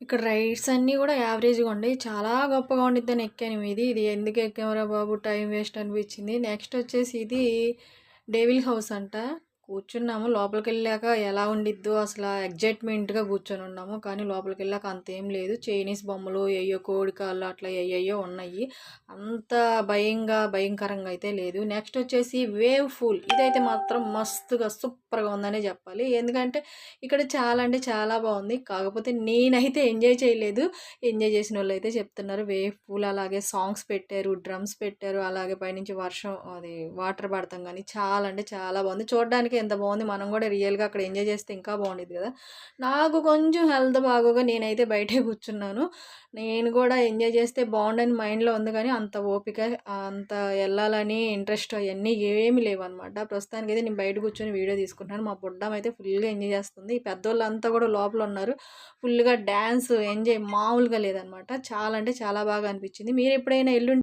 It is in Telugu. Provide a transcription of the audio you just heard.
ఇక్కడ రైడ్స్ అన్నీ కూడా యావరేజ్గా ఉండే చాలా గొప్పగా ఉండిద్దని ఎక్కాను ఇది ఇది ఎందుకు ఎక్కామరా బాబు? టైం వేస్ట్ అనిపించింది. నెక్స్ట్ వచ్చేసి ఇది డేవిల్ హౌస్ అంట. కూర్చున్నాము. లోపలికి వెళ్ళాక ఎలా ఉండిద్దో అసలు ఎగ్జైట్మెంట్గా కూర్చొని ఉన్నాము కానీ లోపలికి వెళ్ళాక అంతేం లేదు. చైనీస్ బొమ్మలు ఏయో కోడికాళ్ళు అట్లా ఏయో ఉన్నాయి. అంత భయంగా భయంకరంగా అయితే లేదు. నెక్స్ట్ వచ్చేసి వేవ్ ఫూల్. ఇదైతే మాత్రం మస్తుగా సూపర్గా ఉందనే చెప్పాలి. ఎందుకంటే ఇక్కడ చాలా అంటే చాలా బాగుంది. కాకపోతే నేనైతే ఎంజాయ్ చేయలేదు. ఎంజాయ్ చేసిన వాళ్ళు అయితే చెప్తున్నారు వేవ్ ఫూల్. అలాగే సాంగ్స్ పెట్టారు డ్రమ్స్ పెట్టారు. అలాగే పైనుంచి వర్షం అది వాటర్ పడతాం కానీ చాలా అంటే చాలా బాగుంది. చూడడానికి ఎంత బాగుంది మనం కూడా రియల్గా అక్కడ ఎంజాయ్ చేస్తే ఇంకా బాగుండేది కదా. నాకు కొంచెం హెల్త్ బాగోగా నేనైతే బయటే కూర్చున్నాను. నేను కూడా ఎంజాయ్ చేస్తే బాగుండని మైండ్లో ఉంది కానీ అంత ఓపిక అంత వెళ్ళాలని ఇంట్రెస్ట్ అవన్నీ ఏమీ లేవన్నమాట. ప్రస్తుతానికి అయితే నేను బయట కూర్చొని వీడియో తీసుకుంటున్నాను. మా బుడ్డం అయితే ఫుల్గా ఎంజాయ్ చేస్తుంది. పెద్దోళ్ళు అంతా కూడా లోపల ఉన్నారు ఫుల్గా డ్యాన్స్ ఎంజాయ్ మామూలుగా లేదనమాట చాలా అంటే చాలా బాగా అనిపించింది. మీరు ఎప్పుడైనా ఎల్లుండి